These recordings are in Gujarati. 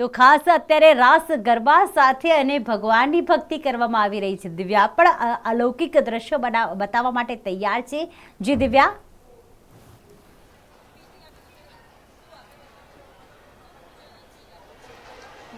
તો ખાસ અત્યારે રાસ, ગરબા સાથે અને ભગવાનની ભક્તિ કરવામાં આવી રહી છે. દિવ્યા પણ અલૌકિક દ્રશ્ય બતાવવા માટે તૈયાર છે. જી દિવ્યા.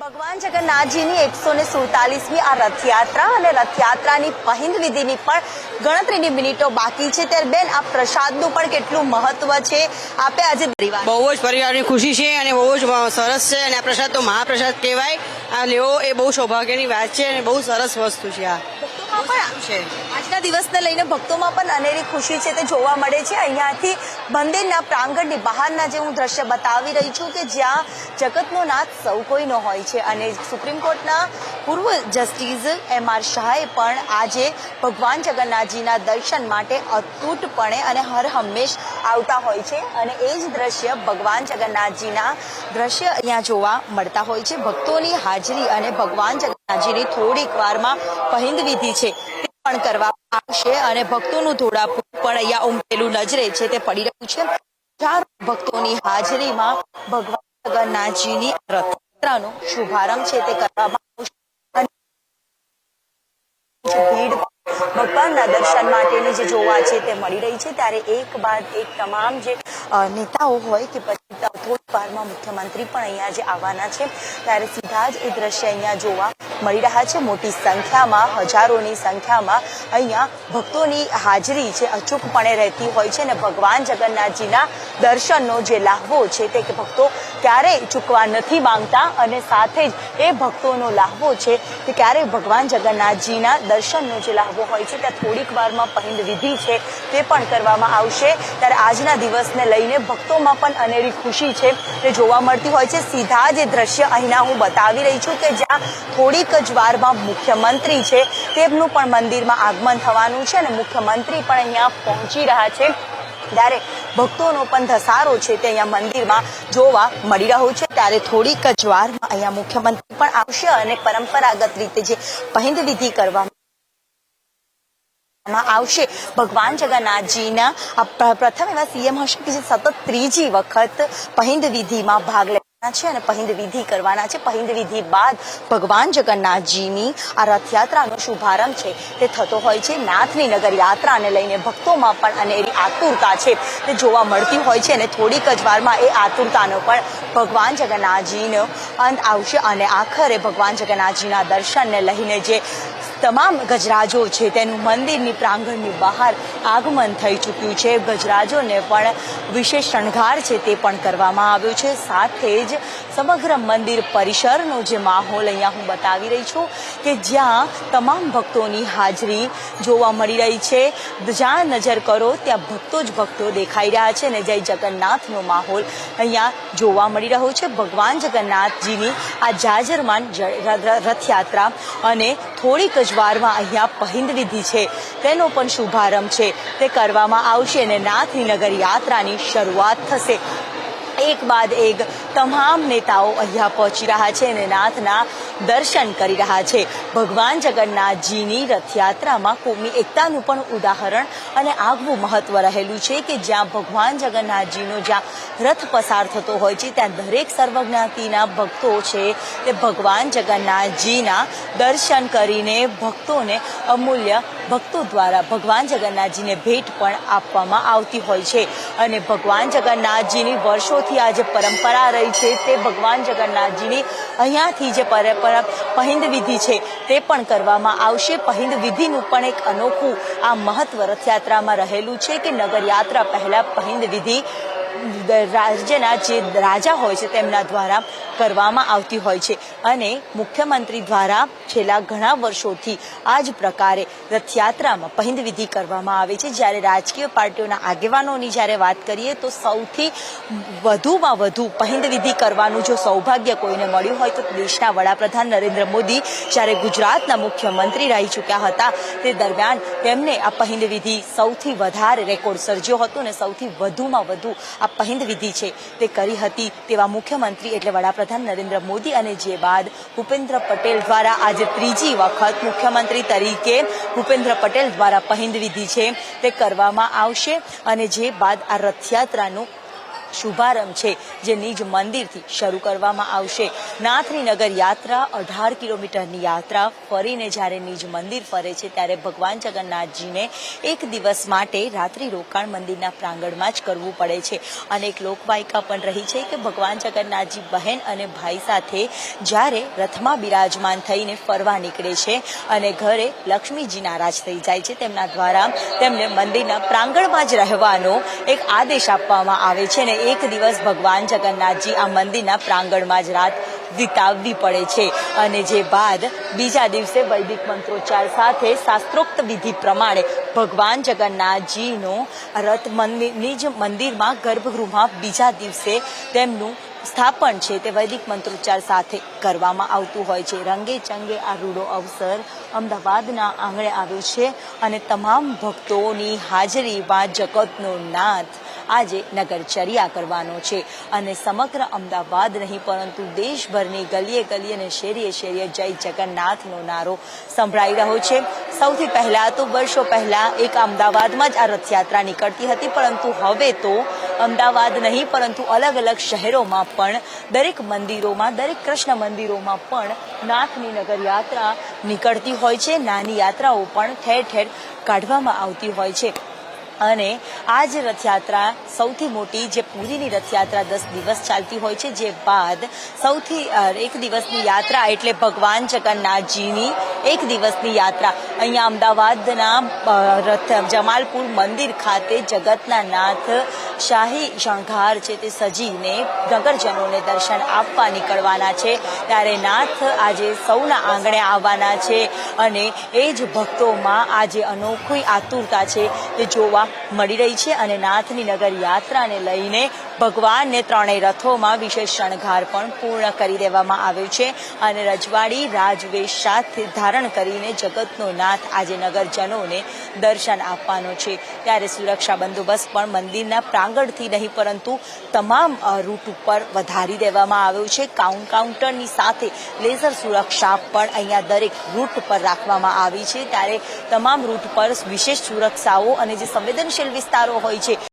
ભગવાન જગન્નાથજીની એકસો ને સુડતાલીસમી આ રથયાત્રા અને રથયાત્રાની પહિંદ વિધિની પણ ગણતરીની મિનિટો બાકી છે. ત્યારે બેન, આ પ્રસાદનું પણ કેટલું મહત્વ છે? આપે આજે પરિવાર બહુ જ પરિવારની ખુશી છે અને બહુ જ સરસ છે અને આ પ્રસાદ તો મહાપ્રસાદ કહેવાય. આ લેવો એ બહુ સૌભાગ્યની વાત છે અને બહુ સરસ વસ્તુ છે આ. આજના દિવસને લઈને ભક્તોમાં પણ અનેરી ખુશી છે તે જોવા મળે છે. અહીંયાથી મંદિરના પ્રાંગણની બહારના જે હું દ્રશ્ય બતાવી રહી છું કે જ્યાં જગતનો નાથ સૌ કોઈનો હોય છે. અને સુપ્રીમ કોર્ટના પૂર્વ જસ્ટિસ એમ આર શાહે પણ આજે ભગવાન જગન્નાથજીના દર્શન માટે અતૂટપણે અને હર હંમેશ આવતા હોય છે. અને એ જ દ્રશ્ય ભગવાન જગન્નાથજીના દ્રશ્ય અહીંયા જોવા મળતા હોય છે. ભક્તોની હાજરી અને ભગવાન જગન્નાથજીની થોડીક વારમાં પહિંદ વિધિ છે. તે પણ કરવામાં આવશે અને ભક્તોનું ધોળાપુર પણ અહીંયા ઉમટેલું નજરે છે તે પડી રહ્યું છે. ચાર ભક્તોની હાજરીમાં ભગવાન જગન્નાથજીની રથયાત્રાનો શુભારંભ છે તે કરવામાં આવશે. ભીડ ભગવાનના દર્શન માટેની જે જોવા છે તે મળી રહી છે. ત્યારે એક બાદ એક તમામ જે નેતાઓ હોય કે પછી થોડીક વારમાં મુખ્યમંત્રી પણ અહીંયા જે આવવાના છે. ત્યારે સીધા જ એ દ્રશ્ય અહીંયા જોવા મળી રહ્યા છે. મોટી સંખ્યામાં, હજારોની સંખ્યામાં અહીંયા ભક્તોની હાજરી છે અચૂકપણે રહેતી હોય છે અને ભગવાન જગન્નાથજીના દર્શનનો જે લાહવો છે તે ભક્તો ક્યારેય ચૂકવા નથી માંગતા અને સાથે જ એ ભક્તોનો લાહવો છે કે ક્યારેય ભગવાન જગન્નાથજીના દર્શનનો જે લાહવો હોય છે, ત્યાં થોડીક વારમાં પહિંદ વિધિ છે તે પણ કરવામાં આવશે. ત્યારે આજના દિવસને લઈને ભક્તોમાં પણ અનેરી ખુશી છે તે જોવા મળતી હોય છે. સીધા જે દ્રશ્ય અહીંના હું બતાવી રહી છું કે જ્યાં થોડીક જ વારમાં મુખ્યમંત્રી છે, તેમનું પણ મંદિરમાં આગમન થવાનું છે અને મુખ્યમંત્રી પણ અહીંયા પહોંચી રહ્યા છે. ત્યારે ભક્તોનો પણ ધસારો છે તે અહીંયા મંદિરમાં જોવા મળી રહ્યો છે. ત્યારે થોડીક જ વારમાં અહીંયા મુખ્યમંત્રી પણ આવશે અને પરંપરાગત રીતે જે પહિંદ વિધિ કરવામાં આવશે, ભગવાન જગન્નાથજીના પ્રથમ એવા સીએમ હશે કે જે સતત ત્રીજી વખત પહિંદ વિધિમાં ભાગ લેવાના છે અને પહિંદ વિધિ કરવાના છે. પહિંદ વિધિ બાદ ભગવાન જગન્નાથજીની આ રથયાત્રાનો શુભારંભ છે. તે થતો હોય છે નાથની નગર યાત્રાને લઈને ભક્તોમાં પણ અનેરી આતુરતા છે. તે જોવા મળતી હોય છે અને થોડીક જ વારમાં એ આતુરતાનો પણ ભગવાન જગન્નાથજીનો અંત આવશે અને આખરે ભગવાન જગન્નાથજીના દર્શનને લઈને જે તમામ ગજરાજો છે. તેનું મંદિરની પ્રાંગણની બહાર આગમન થઈ ચૂક્યું છે. ગજરાજોને પણ વિશેષ શણગાર છે તે પણ કરવામાં આવ્યો છે. સાથે જ સમગ્ર મંદિર પરિસરનો જે માહોલ અહીંયા હું બતાવી રહી છું કે જ્યાં તમામ ભક્તોની હાજરી જોવા મળી રહી છે. જ્યાં નજર કરો ત્યાં ભક્તો જ ભક્તો દેખાઈ રહ્યા છે અને જય જગન્નાથનો માહોલ અહીંયા જોવા મળી રહ્યો છે. ભગવાન જગન્નાથજીની આ જાજરમાન રથયાત્રા અને થોડીક જ વારમાં અહીંયા પહિંદ વિધિ છે. તેનો પણ શુભારંભ છે. તે કરવામાં આવશે અને નાથની નગર યાત્રાની શરૂઆત થશે. એક બાદ એક તમામ નેતાઓ અહીંયા પહોંચી રહ્યા છે અને નાથના દર્શન કરી રહ્યા છે. ભગવાન જગન્નાથજીની રથયાત્રામાં કોમી એકતાનું પણ ઉદાહરણ અને આગવું મહત્વ રહેલું છે કે જ્યાં ભગવાન જગન્નાથજીનો જ્યાં રથ પસાર થતો હોય છે, ત્યાં દરેક સર્વજ્ઞાતિના ભક્તો છે તે ભગવાન જગન્નાથજીના દર્શન કરીને ભક્તોને અમૂલ્ય ભક્તો દ્વારા ભગવાન જગન્નાથજીને ભેટ પણ આપવામાં આવતી હોય છે. અને ભગવાન જગન્નાથજીની વર્ષોથી આ જે પરંપરા રહી છે તે ભગવાન જગન્નાથજીની અહીંયાથી જે પરંપરા પહિંદ વિધિ છે તે પણ કરવામાં આવશે. પહિંદ વિધિનું પણ એક અનોખું આ મહત્વ રથયાત્રામાં રહેલું છે કે નગરયાત્રા પહેલાં પહિંદ વિધિ રાજ્યના જે રાજા હોય છે તેમના દ્વારા કરવામાં આવતી હોય છે. અને મુખ્યમંત્રી દ્વારા છેલ્લા ઘણા વર્ષોથી આ જ પ્રકારે રથયાત્રામાં પહિંદ વિધિ કરવામાં આવે છે. જ્યારે રાજકીય પાર્ટીઓના આગેવાનોની જ્યારે વાત કરીએ તો સૌથી વધુમાં વધુ પહિંદ વિધિ કરવાનું જો સૌભાગ્ય કોઈને મળ્યું હોય તો દેશના વડાપ્રધાન નરેન્દ્ર મોદી જ્યારે ગુજરાતના મુખ્યમંત્રી રહી ચૂક્યા હતા તે દરમિયાન તેમને આ પહિંદ વિધિ સૌથી વધારે રેકોર્ડ સર્જ્યો હતો અને સૌથી વધુમાં વધુ આ પહિંદ વિધિ છે. તે કરી હતી તેવા મુખ્યમંત્રી એટલે વડાપ્રધાન નરેન્દ્ર મોદી અને જે બાદ ભૂપેન્દ્ર પટેલ દ્વારા આજે ત્રીજી વખત મુખ્યમંત્રી તરીકે ભૂપેન્દ્ર પટેલ દ્વારા પહિંદ વિધિ છે તે કરવામાં આવશે. અને જે બાદ આ રથયાત્રાનું શુભારંભ છે, જે નિજ મંદિરથી શરૂ કરવામાં આવશે. નાથની નગર યાત્રા, અઢાર કિલોમીટરની યાત્રા, ફરીને જ્યારે નિજ મંદિર ફરે છે, ત્યારે ભગવાન જગન્નાથજીને એક દિવસ માટે રાત્રિ રોકાણ મંદિરના પ્રાંગણમાં જ કરવું પડે છે. અને એક લોકવાયકા પણ રહી છે કે ભગવાન જગન્નાથજી બહેન અને ભાઈ સાથે જ્યારે રથમાં બિરાજમાન થઈને ફરવા નીકળે છે અને ઘરે લક્ષ્મીજી નારાજ થઈ જાય છે, તેમના દ્વારા તેમને મંદિરના પ્રાંગણમાં જ રહેવાનો એક આદેશ આપવામાં આવે છે અને એક દિવસ ભગવાન જગન્નાથજી આ મંદિરના પ્રાંગણમાં જ રાત વિતાવવી પડે છે. અને જે બાદ બીજા દિવસે વૈદિક મંત્રોચ્ચાર સાથે શાસ્ત્રોક્ત વિધિ પ્રમાણે ભગવાન જગન્નાથજીનો રથ મંદિરની જ મંદિરમાં ગર્ભગૃહમાં બીજા દિવસે તેમનું સ્થાપન છે તે વૈદિક મંત્રોચ્ચાર સાથે કરવામાં આવતું હોય છે. રંગે ચંગે આ રૂડો અવસર અમદાવાદના આંગણે આવ્યો છે અને તમામ ભક્તોની હાજરીમાં જગતનો નાથ આજે નગરચર્યા કરવાનો છે અને સમગ્ર અમદાવાદ નહીં, પરંતુ દેશભરની ગલીએ ગલીએ અને શેરીએ શેરીએ જય જગન્નાથનો નારો સંભળાઈ રહ્યો છે. સૌથી પહેલા તો વર્ષો પહેલા એક અમદાવાદમાં જ આ રથયાત્રા નીકળતી હતી, પરંતુ હવે તો અમદાવાદ નહીં, પરંતુ અલગ અલગ શહેરોમાં પણ દરેક મંદિરોમાં, દરેક કૃષ્ણ મંદિરોમાં પણ નાથની નગર યાત્રા નીકળતી હોય છે. નાની યાત્રાઓ પણ ઠેર ઠેર કાઢવામાં આવતી હોય છે. અને આ જ રથયાત્રા સૌથી મોટી જે પુરીની રથયાત્રા દસ દિવસ ચાલતી હોય છે, જે બાદ સૌથી એક દિવસની યાત્રા એટલે ભગવાન જગન્નાથજીની એક દિવસની યાત્રા. અહીંયા અમદાવાદના રથ, જમાલપુર મંદિર ખાતે જગતના નાથ શાહી શણગાર છે તે સજીને નગરજનોને દર્શન આપવા નીકળવાના છે. ત્યારે નાથ આજે સૌના આંગણે આવવાના છે અને એ જ ભક્તોમાં આજે અનોખી આતુરતા છે. તે જોવા મળી રહી છે અને નાથની નગર યાત્રાને લઈને ભગવાનને ત્રણેય રથોમાં વિશેષ શણગાર પણ પૂર્ણ કરી દેવામાં આવ્યો છે અને રજવાડી રાજવેશ સાથે ધારણ કરીને જગતનો નાથ આજે નગરજનોને દર્શન આપવાનો છે. ત્યારે સુરક્ષા બંદોબસ્ત પણ મંદિરના પ્રાંગણથી નહીં, પરંતુ તમામ રૂટ ઉપર વધારી દેવામાં આવ્યો છે. કાઉન્ટ કાઉન્ટરની સાથે લેઝર સુરક્ષા પણ અહીંયા દરેક રૂટ પર રાખવામાં આવી છે. ત્યારે તમામ રૂટ પર વિશેષ સુરક્ષાઓ અને જે સંવેદનશીલ વિસ્તારો હોય છે